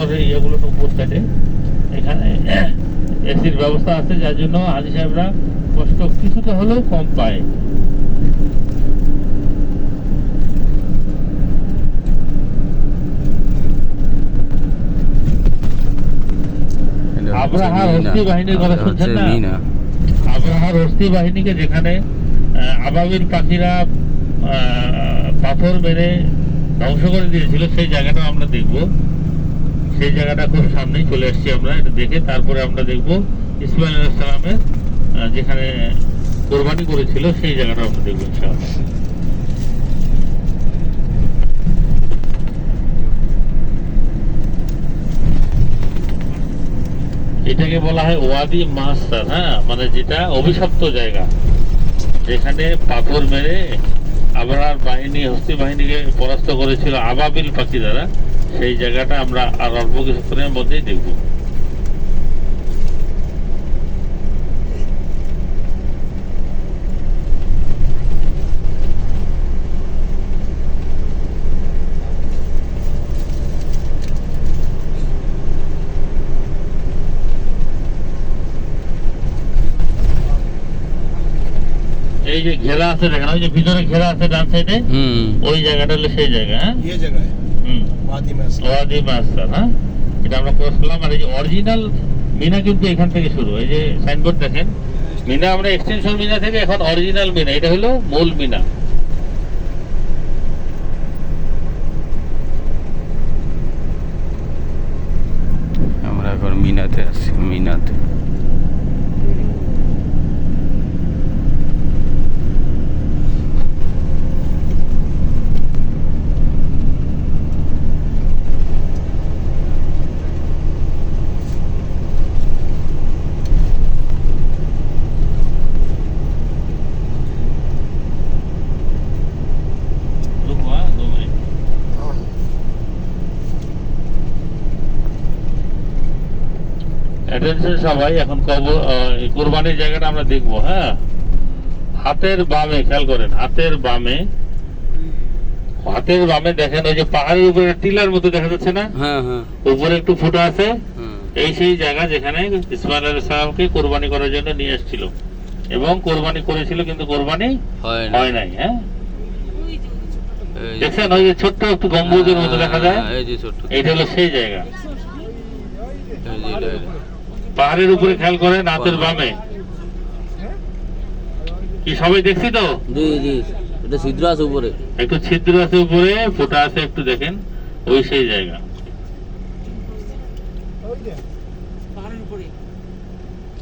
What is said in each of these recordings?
ইয়েগুলো উপর সাইডে এখানে এসির ব্যবস্থা আছে যার জন্য হাজি সাহেবরা কষ্ট কিছুটা হলেও কম পায় আব্রাহার। হস্তি বাহিনীর কথা শুনছেন না? আবরাহার হস্তি বাহিনীকে যেখানে আহ, আবাবিল পাখিরা পাথর মেরে ধ্বংস করে দিয়েছিল সেই জায়গাটা আমরা দেখব সেই জায়গাটা খুব সামনেই চলে আসছি আমরা, এটা দেখে তারপরে আমরা দেখব ইসমাইল আলাইসালামের যেখানে কোরবানি করেছিল, সেই জায়গাটা আমরা দেখব এটাকে বলা হয় ওয়াদি মাস্টার হ্যাঁ মানে যেটা অভিশপ্ত জায়গা, যেখানে পাথর মেরে আবরার বাহিনী, হস্তি বাহিনীকে পরাস্ত করেছিল আবাবিল পাখি দ্বারা। সেই জায়গাটা আমরা আর অল্প কিছুক্ষণের মধ্যেই দেখব। এই যে ঘেরা আছে দেখেন ওই যে ভিতরে ঘেরা আছে ডান সাইডে? হুম। ওই জায়গাটা হলো সেই জায়গা হ্যাঁ? ये হ্যাঁ? এটা আমরা করলাম, আর এই যে অরিজিনাল মিনা কিন্তু এখান থেকে শুরু। এই যে সাইনবোর্ড দেখেন, মিনা আমরা এক্সটেনশন মিনা থেকে এখন অরিজিনাল মিনা, এটা হলো মূল মিনা। অ্যাটেনশন সবাই এখন কবর কোরবানির জায়গাটা আমরা দেখব হ্যাঁ? হাতের বামে খেয়াল করেন হাতের বামে হাতের বামে দেখেন ওই যে পাহাড়ের উপরে টিলার মতো দেখা যাচ্ছে না? হ্যাঁ হ্যাঁ। উপরে একটু ফুটো আছে? এই সেই জায়গা যেখানে ইসমাইল আলাইহিস সালামকে কোরবানি করার জন্য নিয়ে এসেছিল এবং কোরবানি করেছিল কিন্তু কোরবানি হয় নাই হ্যাঁ? দেখছেন ওই যে ছোট্ট একটু গম্বুজের মতো দেখা যায়? হ্যাঁ, এই যে ছোট্ট। এইটা হলো সেই জায়গা। এটা, এটা। পাহাড়ের উপরে খেয়াল করেন হাতের বামে। কি সবাই দেখছি তো? এটা ছিদ্র আছে উপরে। একটু ছিদ্র আছে উপরে ফোটা আছে একটু দেখেন ওই সেই জায়গা।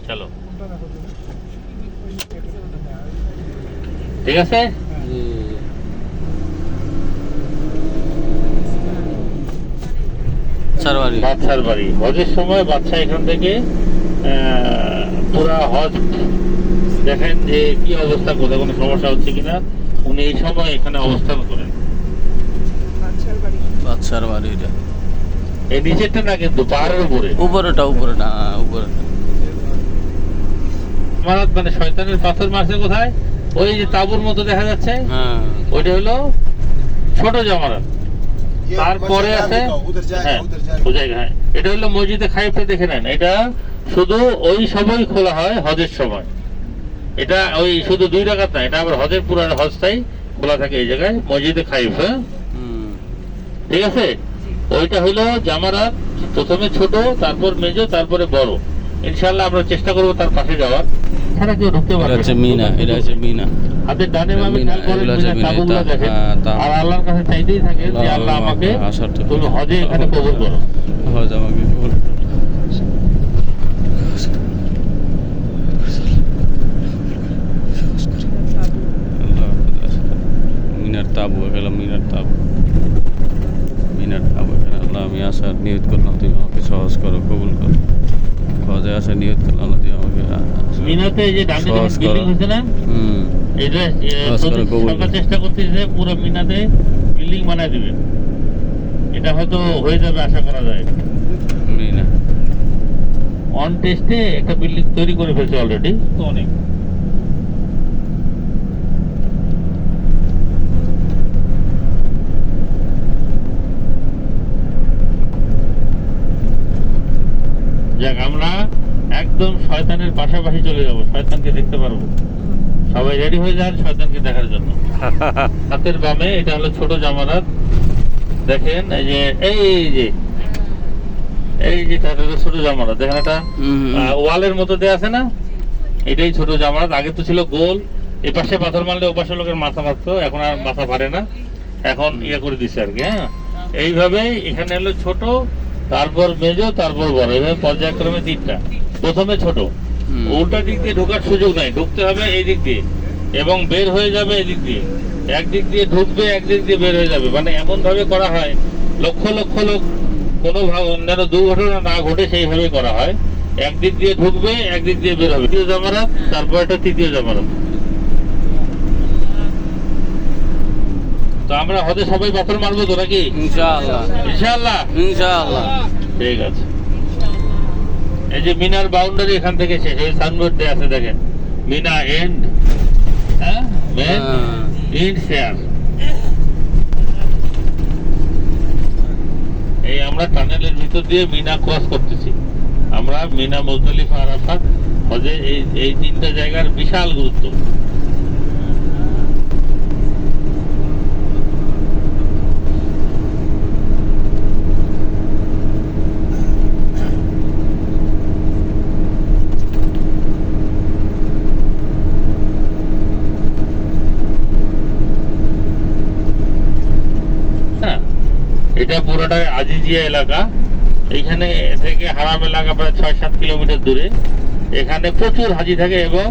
চলো। ঠিক আছে? বাচ্চার বাড়ি। হজের সময় বাচ্চা এখান থেকে পুরা হজ দেখেন যে কি অবস্থা কোথাও কোনো সমস্যা হচ্ছে কিনা উনি এই সময় এখানে অবস্থান করেন। বাচ্চার বাড়ি এই নিচেরটা না কিন্তু পাহাড়ের উপরে। উপরেটা উপরে না উপরে মারাত মানে শয়তানের পাথর মারছে কোথায়? ওই যে তাবুর মতো দেখা যাচ্ছে। হ্যাঁ। ওইটা হলো ছোট জামারাত তারপরে আছে হ্যাঁ, হ্যাঁ এটা হলো মসজিদে খাইফটা দেখে নেন। এটা শুধু ওই সময় খোলা হয় হজের সময়। এটা ওই শুধু দুই রাকাত না এটা আবার হজের পুরো হজটাই খোলা থাকে এই জায়গায় মসজিদে খাইফ হ্যাঁ? ঠিক আছে? ওইটা হলো জামারাত প্রথমে ছোট তারপর মেজো তারপরে বড়। ইনশাল্লাহ আমরা চেষ্টা করব তার পাশে যাওয়ার। ছাড়া কেউ ঢুকতে এটা পারবে হচ্ছে মিনা এটা হচ্ছে মিনা। হাতের ডানে বামে খেয়াল করেন মিনা মিনা, তাবুগুলো তা- দেখেন। হ্যাঁ, আর আল্লাহর কাছে চাইতেই থাকে যে আল্লাহ আমাকে তুমি হজে এখানে কবুল করো। হজ আমাকে কবুল করো। আল্লাহ হাফেজ। মিনার তাবু গেলাম মিনার তাবু। মিনার তাবু এখানে আল্লাহ আমি আসার নিয়ত করলাম তুমি আমাকে সহজ করো কবুল করো। হজে আসার নিয়ত করলাম আল্লাহ তুমি আমাকে মিনাতে যে ডানে সহজ বিল্ডিং করো। হচ্ছে না? হুম। এটা সরকার চেষ্টা করতেছে পুরো মিনাতে বিল্ডিং বানায় দিবে। এটা হয়তো হয়ে যাবে আশা করা যায়। মিনা। অন টেস্টে একটা বিল্ডিং তৈরি করে ফেলছে অলরেডি তো অনেক যাক আমরা একদম শয়তানের পাশাপাশি চলে যাব শয়তানকে দেখতে পারব। সবাই রেডি হয়ে যান শয়তানকে দেখার জন্য। হাতের বামে এটা হলো ছোট জামারাত দেখেন এই যে এই যে এই যে ছোট জামারাত দেখেন এটা? ওয়ালের মতো দেয়া আছে না? এটাই ছোট জামারাত আগে তো ছিল গোল। এ পাশে পাথর মারলে ও পাশে লোকের মাথা মারতো। এখন আর মাথা পারে না। এখন ইয়ে করে দিচ্ছে আর কি হ্যাঁ? এইভাবেই এখানে হলো ছোট তারপর মেজো তারপর বড়। এইভাবে পর্যায়ক্রমে তিনটা। প্রথমে ছোট। উল্টা দিক দিয়ে ঢোকার সুযোগ নাই। ঢুকতে হবে এই দিক দিয়ে। এবং বের হয়ে যাবে এই দিক দিয়ে। একদিক দিয়ে ঢুকবে একদিক দিয়ে বের হয়ে যাবে। মানে এমন ভাবে করা হয় লক্ষ লক্ষ লোক কোনো অন্যান্য দুর্ঘটনা না ঘটে সেইভাবে করা হয়। একদিক দিয়ে ঢুকবে একদিক দিয়ে বের হবে। দ্বিতীয় জামারাত তারপর একটা তৃতীয় জামারাত তো আমরা হতে সবাই পাথর মারবো তো নাকি? ইনশাআল্লাহ। ইনশাআল্লাহ। ইনশাআল্লাহ। ঠিক আছে। এই যে মিনার বাউন্ডারি এখান থেকে শেষ এই সানবোর্ড দেয়া আছে দেখেন। মিনা এন্ড হ্যাঁ? মেন হ্যাঁ। শেয়ার এই আমরা টানেলের ভিতর দিয়ে মিনা ক্রস করতেছি। আমরা মিনা মুজদলিফা আরাফাত হজে এই এই তিনটা জায়গার বিশাল গুরুত্ব হ্যাঁ এটা পুরোটাই আজিজিয়া এলাকা। এইখানে থেকে হারাম এলাকা প্রায় ছয় সাত কিলোমিটার দূরে। এখানে প্রচুর হাজি থাকে এবং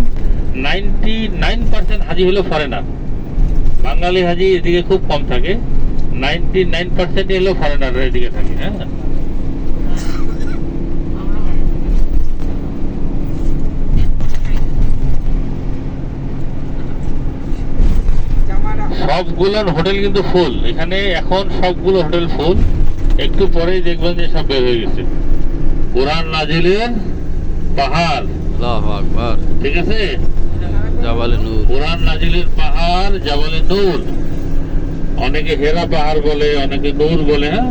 নাইনটি নাইন পার্সেন্ট হাজি হলো ফরেনার বাঙালি হাজি এদিকে খুব কম থাকে। নাইনটি নাইন পার্সেন্ট হলো ফরেনার এদিকে থাকে হ্যাঁ? সবগুলোর হোটেল কিন্তু ফুল। এখানে এখন সবগুলো হোটেল ফুল। একটু পরেই দেখবেন যে সব বের হয়ে গেছে। কোরআন নাজিলের পাহাড়। ঠিক আছে? জাবালে নূর। কোরআন নাজিলের পাহাড় জাবালে নূর। অনেকে হেরা পাহাড় বলে অনেকে নূর বলে হ্যাঁ?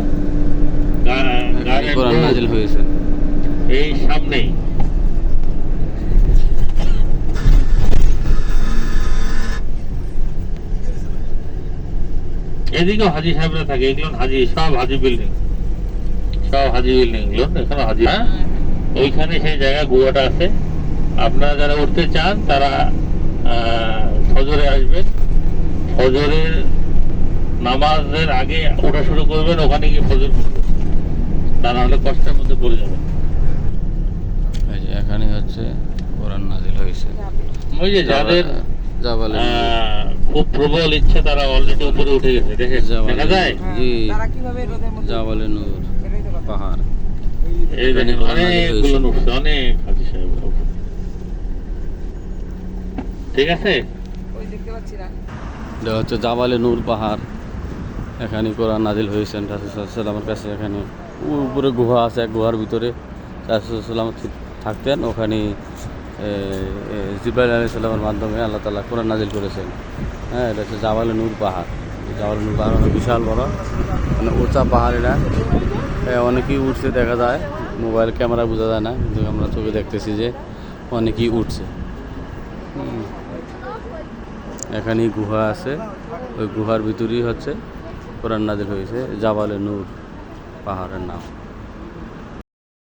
এই সামনেই। এদিকেও হাজি সাহেবরা থাকে এগুলো হাজি সব হাজি বিল্ডিং সব হাজি বিল্ডিং এগুলো এখানে হাজি। হ্যাঁ। ওইখানে সেই জায়গা গুয়াটা আছে। আপনারা যারা উঠতে চান তারা আহ, ফজরে আসবেন। ফজরের নামাজের আগে ওঠা শুরু করবেন ওখানে গিয়ে ফজর পড়বেন। তা হলে কষ্টের মধ্যে পড়ে যাবেন। এই যে এখানে হচ্ছে কোরআন নাজিল হয়েছে। ওই যে যাদের খুব প্রবল ইচ্ছে তারা অলরেডি উপরে উঠে গেছে দেখে দেখা যায়? নূর। জি। জাবালে নূর। পাহাড়। এই দেখেন অনেকগুলো উঠছে অনেক হাজি সাহেব ঠিক আছে? এটা হচ্ছে জাবালে নূর পাহাড়। এখানে কোরআন নাজিল হয়েছেন রাসুসাল্লামের কাছে এখানে। উপরে গুহা আছে এক গুহার ভিতরে। রাসুসাল্লাম থাকতেন ওখানে জিব্রাইল আলী সাল্লামের মাধ্যমে আল্লাহ তালা কোরআন নাজিল করেছেন। হ্যাঁ এটা হচ্ছে জাবালে নূর পাহাড়। জাবালে নূর পাহাড় অনেক বিশাল বড়। মানে উঁচা পাহাড় এটা। অনেকেই উঠছে দেখা যায়। মোবাইল ক্যামেরা বোঝা যায় না, কিন্তু আমরা চোখে দেখতেছি যে অনেকেই উঠছে। এখানেই গুহা আছে। ওই গুহার ভিতরেই হচ্ছে কোরআন নাজিল হয়েছে। জাবালে নূর পাহাড়ের নাম।